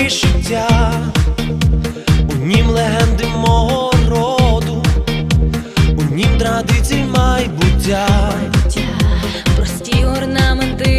мої життя, у нім легенди мого роду, у нім традиції майбуття, майбуття прості орнаменти.